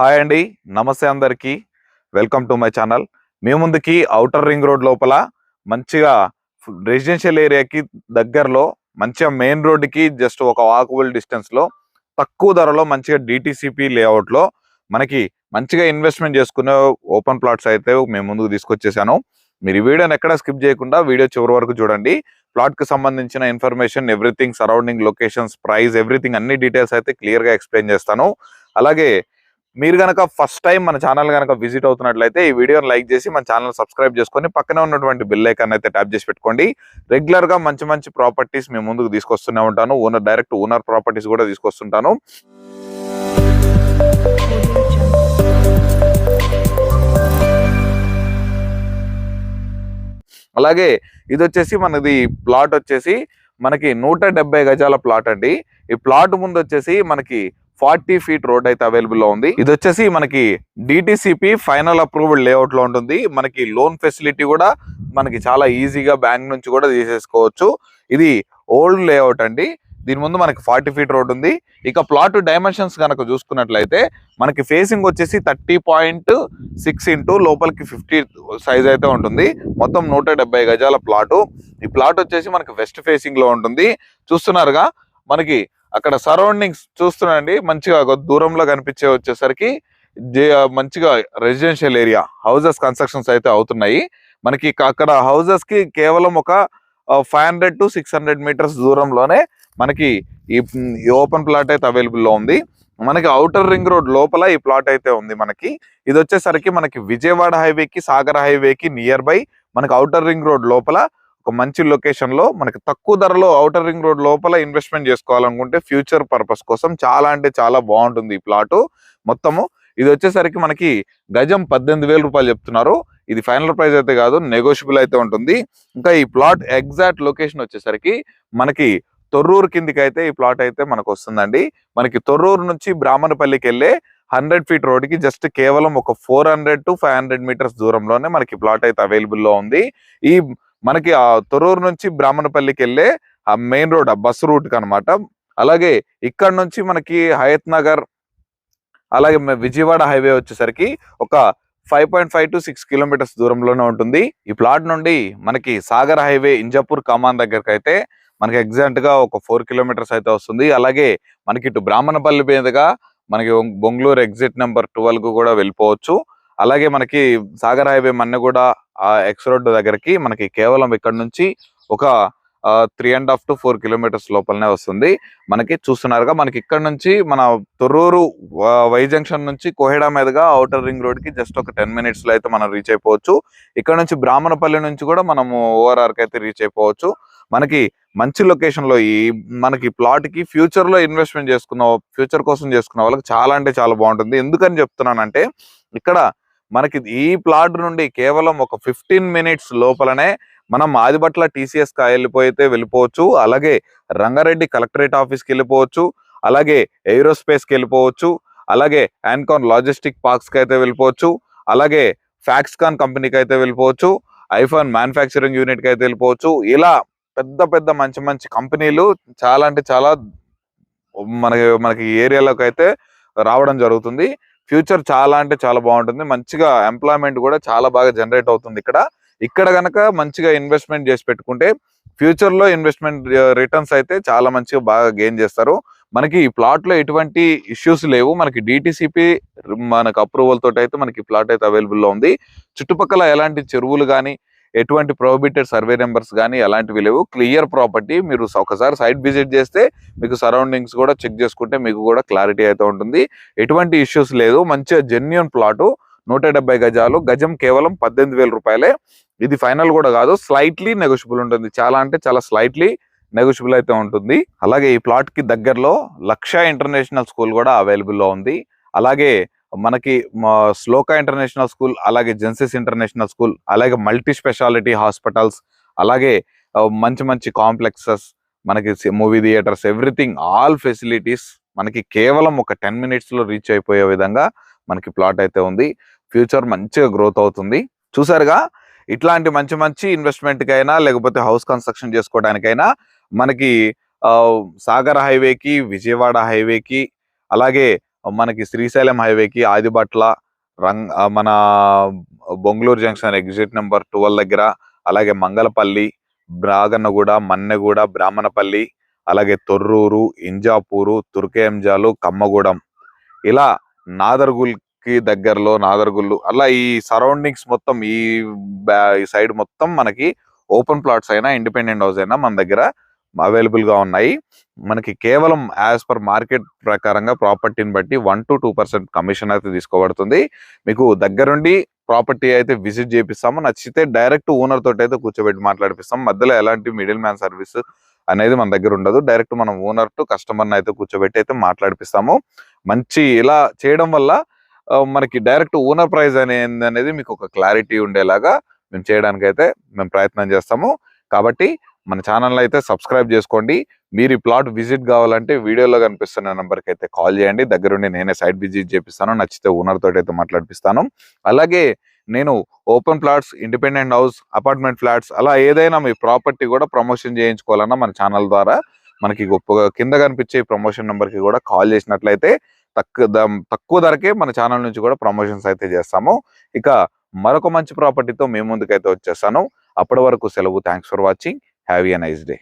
Hi అండి. నమస్తే అందరికీ. Welcome to my channel. మీ ముందుకి అవుటర్ రింగ్ రోడ్ లోపల మంచిగా రెసిడెన్షియల్ ఏరియాకి దగ్గరలో మంచిగా మెయిన్ రోడ్డుకి జస్ట్ ఒక వాకబుల్ డిస్టెన్స్లో తక్కువ ధరలో మంచిగా డిటిసిపి లేఅవుట్లో మనకి మంచిగా ఇన్వెస్ట్మెంట్ చేసుకునే ఓపెన్ ప్లాట్స్ అయితే మేము ముందుకు తీసుకొచ్చేసాను. మీరు ఈ వీడియోని ఎక్కడ స్కిప్ చేయకుండా వీడియో చివరి వరకు చూడండి. ప్లాట్కి సంబంధించిన information everything surrounding locations price everything అన్ని డీటెయిల్స్ అయితే క్లియర్గా ఎక్స్ప్లెయిన్ చేస్తాను. అలాగే మీరు కనుక ఫస్ట్ టైం మన ఛానల్ కనుక విజిట్ అవుతున్నట్లయితే ఈ వీడియోని లైక్ చేసి మన ఛానల్ సబ్స్క్రైబ్ చేసుకొని పక్కనే ఉన్నటువంటి బిల్ ఐకాన్ అయితే ట్యాప్ చేసి పెట్టుకోండి. రెగ్యులర్గా మంచి మంచి ప్రాపర్టీస్ మేము ముందుకు తీసుకొస్తూనే ఉంటాను. ఓనర్ డైరెక్ట్ ఓనర్ ప్రాపర్టీస్ కూడా తీసుకొస్తుంటాను. అలాగే ఇది వచ్చేసి మనది ప్లాట్ వచ్చేసి మనకి నూట గజాల ప్లాట్ అండి. ఈ ప్లాట్ ముందు వచ్చేసి మనకి ఫార్టీ ఫీట్ రోడ్ అయితే అవైలబుల్లో ఉంది. ఇది వచ్చేసి మనకి డిటిసిపి ఫైనల్ అప్రూవ్డ్ లేఅవుట్లో ఉంటుంది. మనకి లోన్ ఫెసిలిటీ కూడా మనకి చాలా ఈజీగా బ్యాంక్ నుంచి కూడా తీసేసుకోవచ్చు. ఇది ఓల్డ్ లేఅవుట్ అండి. దీని ముందు మనకి ఫార్టీ ఫీట్ రోడ్ ఉంది. ఇక ప్లాట్ డైమెన్షన్స్ కనుక చూసుకున్నట్లయితే మనకి ఫేసింగ్ వచ్చేసి థర్టీ పాయింట్ సిక్స్ ఇంటూ లోపలికి ఫిఫ్టీ సైజ్ అయితే ఉంటుంది. మొత్తం నూట గజాల ప్లాటు ఈ ప్లాట్ వచ్చేసి మనకి వెస్ట్ ఫేసింగ్లో ఉంటుంది. చూస్తున్నారుగా? మనకి అక్కడ సరౌండింగ్స్ చూస్తున్నాండి. మంచిగా దూరంలో కనిపించే వచ్చేసరికి మంచిగా రెసిడెన్షియల్ ఏరియా హౌసెస్ కన్స్ట్రక్షన్స్ అయితే అవుతున్నాయి. మనకి అక్కడ హౌసెస్కి కేవలం ఒక five hundred to six hundred meters దూరంలోనే మనకి ఈ ఓపెన్ ప్లాట్ అయితే అవైలబుల్లో ఉంది. మనకి అవుటర్ రింగ్ రోడ్ లోపల ఈ ప్లాట్ అయితే ఉంది మనకి. ఇది వచ్చేసరికి మనకి విజయవాడ హైవేకి సాగర్ హైవేకి నియర్ బై మనకి అవుటర్ రింగ్ రోడ్ లోపల ఒక మంచి లొకేషన్లో మనకి తక్కువ ధరలో అవుటర్ రింగ్ రోడ్ లోపల ఇన్వెస్ట్మెంట్ చేసుకోవాలనుకుంటే ఫ్యూచర్ పర్పస్ కోసం చాలా అంటే చాలా బాగుంటుంది ఈ ప్లాట్ మొత్తము ఇది వచ్చేసరికి మనకి గజం పద్దెనిమిది వేల రూపాయలు చెప్తున్నారు. ఇది ఫైనల్ ప్రైస్ అయితే కాదు నెగోషియబుల్ అయితే ఉంటుంది. ఇంకా ఈ ప్లాట్ ఎగ్జాక్ట్ లొకేషన్ వచ్చేసరికి మనకి తొర్రూరు కిందికి అయితే ఈ ప్లాట్ అయితే మనకు వస్తుందండి. మనకి తొర్రూరు నుంచి బ్రాహ్మణపల్లికి వెళ్ళే హండ్రెడ్ ఫీట్ రోడ్కి జస్ట్ కేవలం ఒక four hundred to five hundred meters దూరంలోనే మనకి ప్లాట్ అయితే అవైలబుల్లో ఉంది. ఈ మనకి ఆ తొర్రూరు నుంచి బ్రాహ్మణపల్లికి వెళ్ళే ఆ మెయిన్ రోడ్ ఆ బస్ రూట్ అనమాట అలాగే ఇక్కడ నుంచి మనకి హయత్ నగర్ అలాగే విజయవాడ హైవే వచ్చేసరికి ఒక five point five to six kilometers దూరంలోనే ఉంటుంది. ఈ ప్లాట్ నుండి మనకి సాగర్ హైవే ఇంజాపూర్ కమాన్ దగ్గరకు అయితే మనకి ఎగ్జాక్ట్గా ఒక ఫోర్ కిలోమీటర్స్ అయితే వస్తుంది. అలాగే మనకి ఇటు బ్రాహ్మణపల్లి మీదుగా మనకి బొంగళూరు ఎగ్జిట్ నెంబర్ ట్వెల్వ్కు కూడా వెళ్ళిపోవచ్చు. అలాగే మనకి సాగర్ హైవే మన్నెగూడ ఆ ఎక్స్ రోడ్ దగ్గరికి మనకి కేవలం ఇక్కడ నుంచి ఒక three and half to four kilometers లోపలనే వస్తుంది. మనకి చూస్తున్నారుగా మనకి ఇక్కడ నుంచి మన తొర్రూరు వ- వై జంక్షన్ నుంచి కోహెడా మీదుగా అవుటర్ రింగ్ రోడ్కి జస్ట్ ఒక టెన్ మినిట్స్లో అయితే మనం రీచ్ అయిపోవచ్చు. ఇక్కడ నుంచి బ్రాహ్మణపల్లి నుంచి కూడా మనము ఓఆర్ఆర్కి అయితే రీచ్ అయిపోవచ్చు. మనకి మంచి లొకేషన్లో ఈ మనకి ప్లాట్కి ఫ్యూచర్లో ఇన్వెస్ట్మెంట్ చేసుకున్న ఫ్యూచర్ కోసం చేసుకున్న వాళ్ళకి చాలా అంటే చాలా బాగుంటుంది. ఎందుకని చెప్తున్నానంటే ఇక్కడ మనకి ఈ ప్లాట్ నుండి కేవలం ఒక ఫిఫ్టీన్ మినిట్స్ లోపలనే మనం ఆదిబట్ల టీసీఎస్ వెళ్ళిపోయితే వెళ్ళిపోవచ్చు. అలాగే రంగారెడ్డి కలెక్టరేట్ ఆఫీస్కి వెళ్ళిపోవచ్చు. అలాగే ఎయిరోస్పేస్కి వెళ్ళిపోవచ్చు. అలాగే యాన్కాన్ లాజిస్టిక్ పార్క్స్కి అయితే వెళ్ళిపోవచ్చు. అలాగే ఫ్యాక్స్కాన్ కంపెనీకి అయితే వెళ్ళిపోవచ్చు. ఐఫోన్ మ్యానుఫ్యాక్చరింగ్ యూనిట్కి అయితే వెళ్ళిపోవచ్చు. ఇలా పెద్ద పెద్ద మంచి మంచి కంపెనీలు చాలా అంటే చాలా మనకి మనకి ఏరియాలోకి అయితే రావడం జరుగుతుంది. ఫ్యూచర్ చాలా అంటే చాలా బాగుంటుంది. మంచిగా ఎంప్లాయ్మెంట్ కూడా చాలా బాగా జనరేట్ అవుతుంది ఇక్కడ. ఇక్కడ గనక మంచిగా ఇన్వెస్ట్మెంట్ చేసి పెట్టుకుంటే ఫ్యూచర్లో ఇన్వెస్ట్మెంట్ రిటర్న్స్ అయితే చాలా మంచిగా బాగా గెయిన్ చేస్తారు. మనకి ఈ ప్లాట్లో ఎటువంటి ఇష్యూస్ లేవు. మనకి డిటిసిపి మనకు అప్రూవల్ తోటి అయితే మనకి ప్లాట్ అయితే అవైలబుల్లో ఉంది. చుట్టుపక్కల ఎలాంటి చెరువులు కానీ ఎటువంటి ప్రోహిబిటెడ్ సర్వే నెంబర్స్ కానీ అలాంటివి లేవు. క్లియర్ ప్రాపర్టీ మీరు ఒకసారి సైట్ విజిట్ చేస్తే మీకు సరౌండింగ్స్ కూడా చెక్ చేసుకుంటే మీకు కూడా క్లారిటీ అయితే ఉంటుంది. ఎటువంటి ఇష్యూస్ లేదు. మంచిగా జెన్యున్ ప్లాటు నూట డెబ్బై గజాలు. గజం కేవలం పద్దెనిమిది వేల రూపాయలే. ఇది ఫైనల్ కూడా కాదు. స్లైట్లీ నెగోషియబుల్ ఉంటుంది. చాలా అంటే చాలా స్లైట్లీ నెగోషియబుల్ అయితే ఉంటుంది. అలాగే ఈ ప్లాట్కి దగ్గరలో లక్ష ఇంటర్నేషనల్ స్కూల్ కూడా అవైలబుల్లో ఉంది. అలాగే మనకి శ్లోక ఇంటర్నేషనల్ స్కూల్ అలాగే జెన్సిస్ ఇంటర్నేషనల్ స్కూల్ అలాగే మల్టీ స్పెషాలిటీ హాస్పిటల్స్ అలాగే మంచి మంచి కాంప్లెక్సెస్ మనకి movie theatres everything all facilities మనకి కేవలం ఒక టెన్ మినిట్స్లో రీచ్ అయిపోయే విధంగా మనకి ప్లాట్ అయితే ఉంది. ఫ్యూచర్ మంచిగా గ్రోత్ అవుతుంది. చూసారుగా ఇట్లాంటి మంచి మంచి ఇన్వెస్ట్మెంట్కైనా లేకపోతే హౌస్ కన్స్ట్రక్షన్ చేసుకోవడానికైనా మనకి సాగర్ హైవేకి విజయవాడ హైవేకి అలాగే మనకి శ్రీశైలం హైవేకి ఆదిబట్ల రంగ్ మన Bongaluru junction exit number twelve దగ్గర అలాగే మంగళపల్లి బ్రాగన్నగూడ మన్నెగూడ బ్రాహ్మణపల్లి అలాగే తొర్రూరు ఇంజాపూరు తుర్కేంజాలు కమ్మగూడెం. ఇలా నాదర్గుల్కి దగ్గరలో నాదర్గుల్లు అలా ఈ సరౌండింగ్స్ మొత్తం ఈ బ్యా- ఈ సైడ్ మొత్తం మనకి ఓపెన్ ప్లాట్స్ అయినా ఇండిపెండెంట్ హౌస్ అయినా మన దగ్గర అవైలబుల్గా ఉన్నాయి. మనకి కేవలం యాజ్ పర్ మార్కెట్ ప్రకారంగా ప్రాపర్టీని బట్టి one to two percent commission అయితే తీసుకోబడుతుంది. మీకు దగ్గరుండి ప్రాపర్టీ అయితే విజిట్ చేపిస్తాము. నచ్చితే డైరెక్ట్ ఓనర్ తోటి అయితే కూర్చోబెట్టి మాట్లాడిపిస్తాం మధ్యలో ఎలాంటి మిడిల్ మ్యాన్ సర్వీస్ అనేది మన దగ్గర ఉండదు. డైరెక్ట్ మనం ఓనర్ టు కస్టమర్ని అయితే కూర్చోబెట్టి అయితే మాట్లాడిపిస్తాము. మంచి ఇలా చేయడం వల్ల మనకి డైరెక్ట్ ఓనర్ ప్రైజ్ అనేది అనేది మీకు ఒక క్లారిటీ ఉండేలాగా మేము చేయడానికి అయితే మేము ప్రయత్నం చేస్తాము. కాబట్టి మన ఛానల్ అయితే సబ్స్క్రైబ్ చేసుకోండి. మీరు ఈ ప్లాట్ విజిట్ కావాలంటే వీడియోలో కనిపిస్తున్న నెంబర్కి అయితే కాల్ చేయండి. దగ్గరుండి నేనే సైట్ విజిట్ చేపిస్తాను. నచ్చితే ఓనర్ తోటి అయితే మాట్లాడిపిస్తాను. అలాగే నేను open plots independent house apartment flats అలా ఏదైనా మీ ప్రాపర్టీ కూడా ప్రమోషన్ చేయించుకోవాలన్నా మన ఛానల్ ద్వారా మనకి గొప్పగా కింద కనిపించే ప్రమోషన్ నెంబర్కి కూడా కాల్ చేసినట్లయితే తక్కువ తక్కువ ధరకే మన ఛానల్ నుంచి కూడా ప్రమోషన్స్ అయితే చేస్తాము. ఇక మరొక మంచి ప్రాపర్టీతో మీ ముందుకైతే వచ్చేస్తాను. అప్పటి వరకు సెలవు. Thanks for watching. Have a nice day.